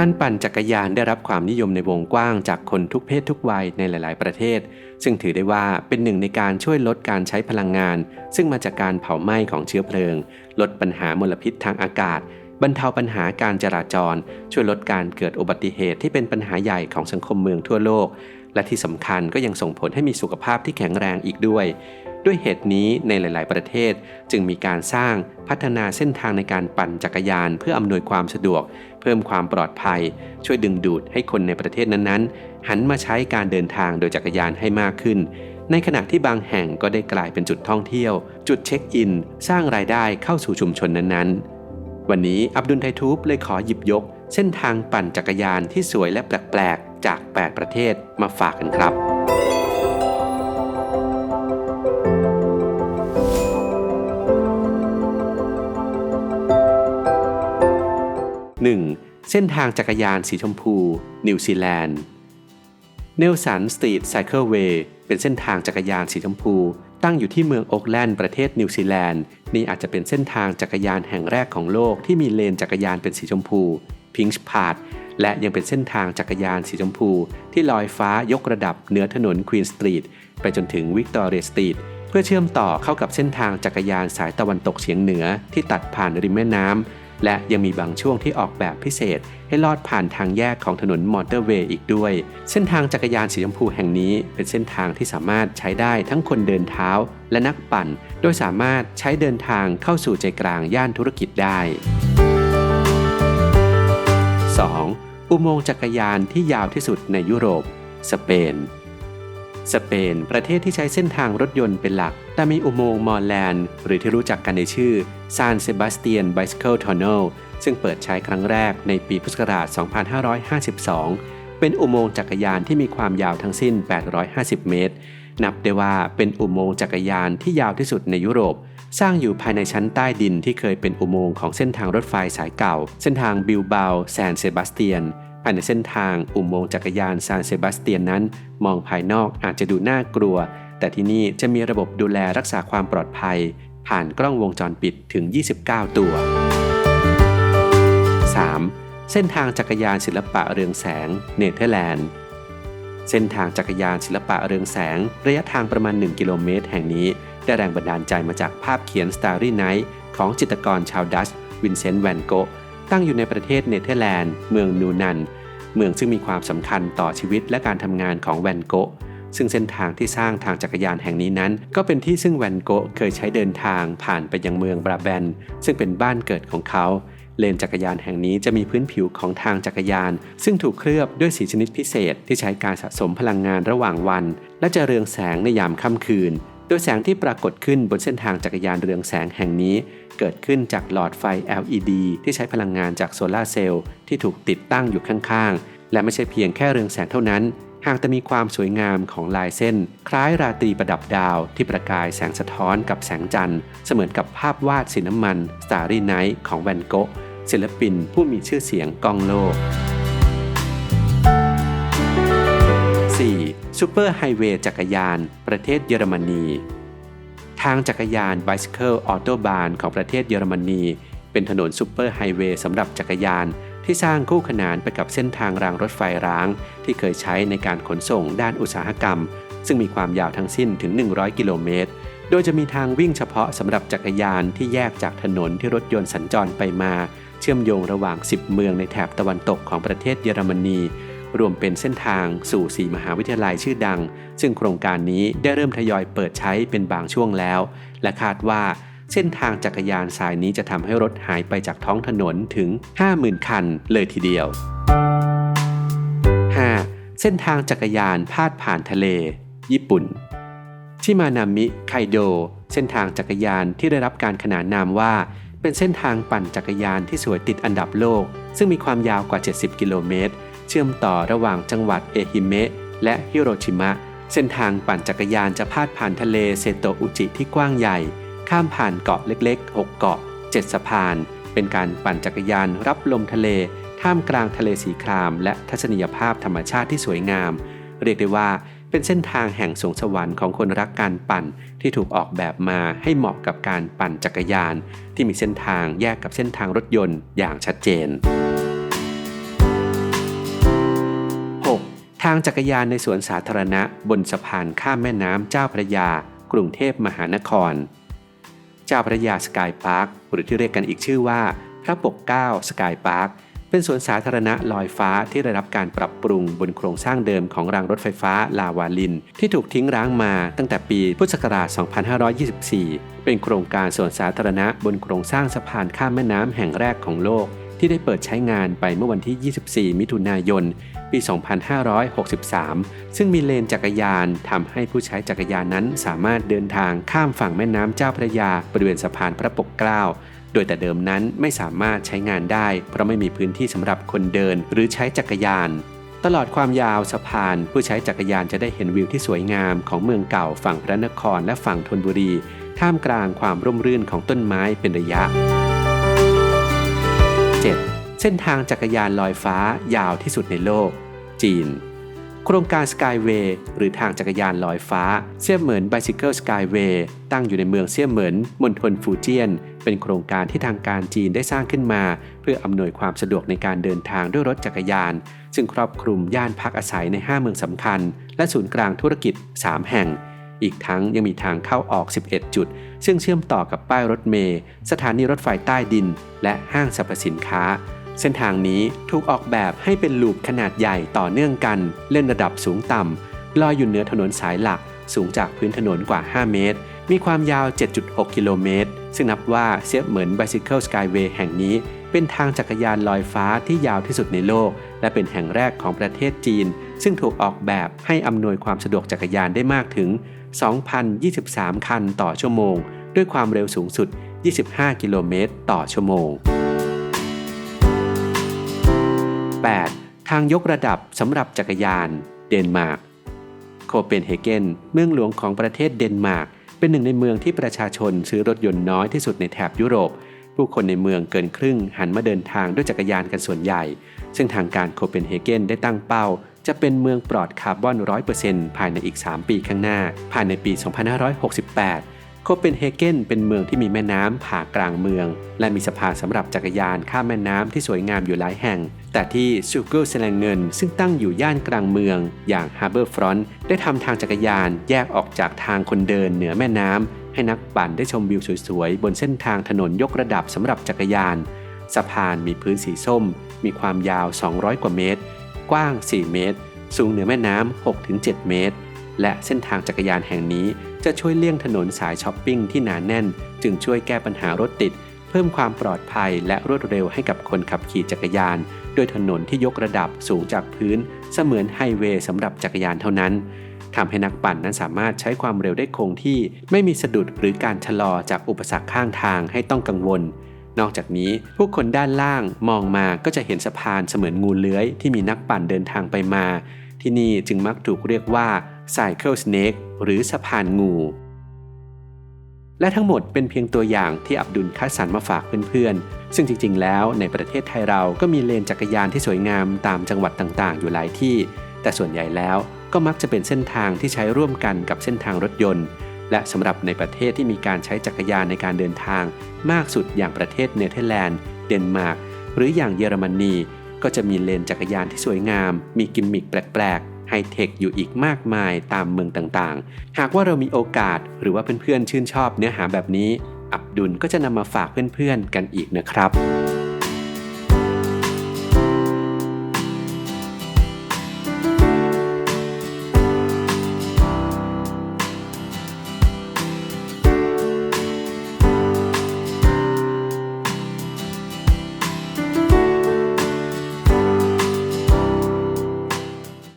การปั่นจักรยานได้รับความนิยมในวงกว้างจากคนทุกเพศทุกวัยในหลาย ๆ ประเทศ ซึ่งถือได้ว่าเป็นหนึ่งในการช่วยลดการใช้พลังงาน ซึ่งมาจากการเผาไหม้ของเชื้อเพลิง ลดปัญหามลพิษทางอากาศ บรรเทาปัญหาการจราจร ช่วยลดการเกิดอุบัติเหตุที่เป็นปัญหาใหญ่ของสังคมเมืองทั่วโลก และที่สำคัญก็ยังส่งผลให้มีสุขภาพที่แข็งแรงอีกด้วย ด้วยเหตุนี้ในหลาย ๆ ประเทศ จึงมีการสร้างพัฒนาเส้นทางในการปั่นจักรยาน เพื่ออำนวยความสะดวก พิ่มความปลอดภัย ช่วยดึงดูดให้คนในประเทศนั้นๆ หันมาใช้การเดินทางโดยจักรยานให้มากขึ้น ในขณะที่บางแห่งก็ได้กลายเป็นจุดท่องเที่ยว จุดเช็คอิน สร้างรายได้เข้าสู่ชุมชนนั้นๆ วันนี้อับดุลไททูบเลยขอหยิบยก เส้นทางปั่นจักรยานที่สวยและแปลกๆจาก 8 ประเทศมาฝากกันครับ เส้นทางจักรยานสีชมพู นิวซีแลนด์เนลสันสตรีทไซเคิลเวย์เป็นเส้นทางจักรยานสีชมพู ตั้งอยู่ที่เมืองโอ๊กแลนด์ประเทศนิวซีแลนด์นี่อาจจะเป็นเส้นทางจักรยานแห่งแรกของโลกที่มีเลนจักรยานเป็นสีชมพูพิงช์พาดและยังเป็นเส้นทางจักรยานสีชมพู ที่ลอยฟ้ายกระดับเหนือถนนควีนสตรีทไปจนถึงวิกตอเรียสตรีทเพื่อเชื่อมต่อเข้ากับเส้นทางจักรยานสายตะวันตกเฉียงเหนือที่ตัดผ่านริมแม่น้ำ และยังมีบางช่วงที่ออกแบบพิเศษ ให้ลอดผ่านทางแยกของถนนมอเตอร์เวย์อีกด้วย เส้นทางจักรยานสีชมพูแห่งนี้ เป็นเส้นทางที่สามารถใช้ได้ทั้งคนเดินเท้าและนักปั่น โดยสามารถใช้เดินทางเข้าสู่ใจกลางย่านธุรกิจได้ 2. อุโมงค์จักรยานที่ยาวที่สุดในยุโรป สเปน สเปน ประเทศที่ใช้เส้นทางรถยนต์เป็นหลัก แต่มีอุโมงค์มอร์แลนด์ หรือที่รู้จักกันในชื่อซานเซบาสเตียนไบสเคิลท u น n ลซึ่งเปิดใช้ครั้งแรกในปีพุทธศักราช 2552 เป็นอุโมงค์จักรยานที่มีความยาวทั้งสิ้น 850 เมตร นับได้ว่าเป็นอุโมงค์จักรยานที่ยาวที่สุดในยุโรป สร้างอยู่ภายในชั้นใต้ดินที่เคยเป็นอุโมงค์ของเส้นทางรถไฟสายเก่า เส้นทางบิลเบาแซนเซบาสเตียน ภายในเส้นทางอุโมงค์จักรยานซานเซบาสเตียนนั้น มองภายนอกอาจจะดูน่ากลัว แต่ที่นี่จะมีระบบดูแลรักษาความปลอดภัย ผ่านกล้องวงจรปิดถึง 29 ตัว 3. เส้นทางจักรยานศิลปะเรืองแสง เนเธอร์แลนด์เส้นทางจักรยานศิลปะเรืองแสง ระยะทางประมาณ 1 กิโลเมตร แห่งนี้ ได้แรงบันดาลใจมาจากภาพเขียน Starry Night ของจิตรกรชาวดัชวินเซนต์แวนโกะ ตั้งอยู่ในประเทศเนเธอร์แลนด์ เมืองนูนัน เมืองซึ่งมีความสำคัญต่อชีวิตและการทำงานของแวนโกะซึ่งเส้นทางที่สร้างทางจักรยานแห่งนี้นั้น ก็เป็นที่ซึ่งแวนโกะเคยใช้เดินทางผ่านไปยังเมืองบราแบน ซึ่งเป็นบ้านเกิดของเขา เลนจักรยานแห่งนี้จะมีพื้นผิวของทางจักรยาน ซึ่งถูกเคลือบด้วยสีชนิดพิเศษที่ใช้การสะสมพลังงานระหว่างวัน และจะเรืองแสงในยามค่ำคืน โดยแสงที่ปรากฏขึ้นบนเส้นทางจักรยานเรืองแสงแห่งนี้ เกิดขึ้นจากหลอดไฟ LED ที่ใช้พลังงานจากโซลาเซลล์ที่ถูกติดตั้งอยู่ข้างๆ และไม่ใช่เพียงแค่เรืองแสงเท่านั้น หากแต่มีความสวยงามของลายเส้น คล้ายราตรีประดับดาวที่ประกายแสงสะท้อนกับแสงจันทร์เสมือนกับภาพวาดสีน้ำมัน Starry Night ของแวนโกะศิลปินผู้มีชื่อเสียงกองโลก ซูเปอร์ไฮเวย์จักรยานประเทศเยอรมนี ทางจักรยาน Bicycle Autobahn ของประเทศเยอรมนี เป็นถนนซูเปอร์ไฮเวย์สำหรับจักรยานที่สร้างคู่ขนานไปกับเส้นทางรางรถไฟร้าง ที่เคยใช้ในการขนส่งด้านอุตสาหกรรม ซึ่งมีความยาวทั้งสิ้นถึง 100 กิโลเมตร โดยจะมีทางวิ่งเฉพาะสำหรับจักรยานที่แยกจากถนนที่รถยนต์สัญจรไปมา เชื่อมโยงระหว่าง 10 เมืองในแถบตะวันตกของประเทศเยอรมนี รวมเป็นเส้นทางสู่สีมหาวิทยาลัยชื่อดัง ซึ่งโครงการนี้ได้เริ่มทยอยเปิดใช้เป็นบางช่วงแล้ว และคาดว่าเส้นทางจักรยานสายนี้จะทำให้รถหายไปจากท้องถนนถึง 50,000 คันเลยทีเดียว 5. เส้นทางจักรยานพาดผ่านทะเล ญี่ปุ่นชิมานามิไคโด เส้นทางจักรยานที่ได้รับการขนานนามว่า เป็นเส้นทางปั่นจักรยานที่สวยติดอันดับโลก ซึ่งมีความยาวกว่า 70 กิโลเมตร เชื่อมต่อระหว่างจังหวัดเอฮิเมะและฮิโรชิมะ เส้นทางปั่นจักรยานจะพาดผ่านทะเลเซโตอุจิที่กว้างใหญ่ ข้ามผ่านเกาะเล็กๆ 6 เกาะ 7 สะพาน เป็นการปั่นจักรยานรับลมทะเล ท่ามกลางทะเลสีคราม และทัศนียภาพธรรมชาติที่สวยงาม เรียกได้ว่าเป็นเส้นทางแห่งสวงสวรรค์ของคนรักการปั่นที่ถูกออกแบบมาให้เหมาะกับการปั่นจักรยาน ที่มีเส้นทางแยกกับเส้นทางรถยนต์อย่างชัดเจนางจักรยานในสวนสาธารณะบนสะพานข้ามแม่น้ำเจ้าพระยา กรุงเทพมหานคร เจ้าพระยาสกายพาร์คหรือที่เรียกกันอีกชื่อว่า พระปกเก้าสกายพาร์คเป็นสวนสาธารณะลอยฟ้าที่ได้รับการปรับปรุงบนโครงสร้างเดิมของรางรถไฟฟ้าลาวาลิน ที่ถูกทิ้งร้างมาตั้งแต่ปีพุทธศักราช 2524 เป็นโครงการสวนสาธารณะบนโครงสร้างสะพานข้ามแม่น้ำแห่งแรกของโลก ที่ได้เปิดใช้งานไปเมื่อวันที่ 24 มิถุนายน ปี 2563 ซึ่งมีเลนจักรยานทำให้ผู้ใช้จักรยานนั้นสามารถเดินทางข้ามฝั่งแม่น้ำเจ้าพระยาบริเวณสะพานพระปกเกล้าโดยแต่เดิมนั้นไม่สามารถใช้งานได้ เพราะไม่มีพื้นที่สำหรับคนเดินหรือใช้จักรยาน ตลอดความยาวสะพาน ผู้ใช้จักรยานจะได้เห็นวิวที่สวยงามของเมืองเก่าฝั่งพระนครและฝั่งธนบุรี ท่ามกลางความร่มรื่นของต้นไม้เป็นระยะ 7. เส้นทางจักรยานลอยฟ้ายาวที่สุดในโลก จีน โครงการ Skyway หรือทางจักรยานลอยฟ้าเสี่ยเหมิน Bicycle Skyway ตั้งอยู่ในเมืองเสี่ยเหมินมณฑลฟูเจียน เป็นโครงการที่ทางการจีนได้สร้างขึ้นมา เพื่ออำนวยความสะดวกในการเดินทางด้วยรถจักรยาน ซึ่งครอบคลุมย่านพักอาศัยใน 5 เมืองสำคัญ และศูนย์กลางธุรกิจ 3 แห่ง อีกทั้งยังมีทางเข้าออก 11 จุด ซึ่งเชื่อมต่อกับป้ายรถเมล์สถานีรถไฟใต้ดิน และห้างสรรพสินค้า เส้นทางนี้ถูกออกแบบให้เป็นลูปขนาดใหญ่ต่อเนื่องกัน เล่นระดับสูงต่ำลอยอยู่เหนือถนนสายหลัก สูงจากพื้นถนนกว่า 5 เมตร มีความยาว 7.6 กิโลเมตร ซึ่งนับว่าเสียบเหมือน Bicycle Skyway แห่งนี้เป็นทางจักรยานลอยฟ้าที่ยาวที่สุดในโลก และเป็นแห่งแรกของประเทศจีน ซึ่งถูกออกแบบให้อำนวยความสะดวกจักรยานได้มากถึง 2,023 คันต่อชั่วโมง ด้วยความเร็วสูงสุด 25 กิโลเมตรต่อชั่วโมง 8. ทางยกระดับสำหรับจักรยาน เดนมาร์ก โคเปนเฮเกน เมืองหลวงของประเทศเดนมาร์ก เป็นหนึ่งในเมืองที่ประชาชนซื้อรถยนต์น้อยที่สุดในแถบยุโรป ผู้คนในเมืองเกินครึ่งหันมาเดินทางด้วยจักรยานกันส่วนใหญ่ ซึ่งทางการโคเปนเฮเกนได้ตั้งเป้า จะเป็นเมืองปลอดคาร์บอน 100%ภายในอีก 3 ปีข้างหน้า ภายในปี 2568 โคเปนเฮเกนเป็นเมืองที่มีแม่น้ำผ่ากลางเมือง และมีสะพานสำหรับจักรยานข้ามแม่น้ำที่สวยงามอยู่หลายแห่ง แต่ที่ซูเกิลเซลงเงิน ซึ่งตั้งอยู่ย่านกลางเมือง อย่างฮาร์เบอร์ฟรอนต์ได้ทำทางจักรยานแยกออกจากทางคนเดินเหนือแม่น้ำให้นักปั่นได้ชมวิวสวยๆ บนเส้นทางถนนยกระดับสำหรับจักรยาน สะพานมีพื้นสีส้ม มีความยาว 200 กว่าเมตร กว้าง 4 เมตร สูงเหนือแม่น้ำ 6-7 เมตร และเส้นทางจักรยานแห่งนี้จะช่วยเลี่ยงถนนสายช้อปปิ้งที่หนาแน่น จึงช่วยแก้ปัญหารถติด เพิ่มความปลอดภัยและรวดเร็วให้กับคนขับขี่จักรยาน โดยถนนที่ยกระดับสูงจากพื้น เสมือนไฮเวย์สำหรับจักรยานเท่านั้นทำให้นักปั่นนั้นสามารถใช้ความเร็วได้คงที่ ไม่มีสะดุดหรือการชะลอจากอุปสรรคข้างทางให้ต้องกังวล นอกจากนี้ผู้คนด้านล่างมองมาก็จะเห็นสะพานเสมือนงูเลื้อยที่มีนักปั่นเดินทางไปมา ที่นี่จึงมักถูกเรียกว่า Cycle Snake หรือสะพานงู และทั้งหมดเป็นเพียงตัวอย่างที่อับดุลคัดสรรมาฝากเพื่อนๆ ซึ่งจริงๆ แล้วในประเทศไทยเราก็มีเลนจักรยานที่สวยงามตามจังหวัดต่างๆ อยู่หลายที่ แต่ส่วนใหญ่แล้วก็มักจะเป็นเส้นทางที่ใช้ร่วมกันกับเส้นทางรถยนต์ และสำหรับในประเทศที่มีการใช้จักรยานในการเดินทาง มากสุดอย่างประเทศเนเธอร์แลนด์ เดนมาร์ก หรืออย่างเยอรมนี ก็จะมีเลนจักรยานที่สวยงาม มีกิมมิคแปลกๆไฮเทคอยู่อีกมากมายตามเมืองต่างๆ หากว่าเรามีโอกาสหรือว่าเพื่อนๆ ชื่นชอบเนื้อหาแบบนี้ อับดุลก็จะนำมาฝากเพื่อนๆ กันอีกนะครับ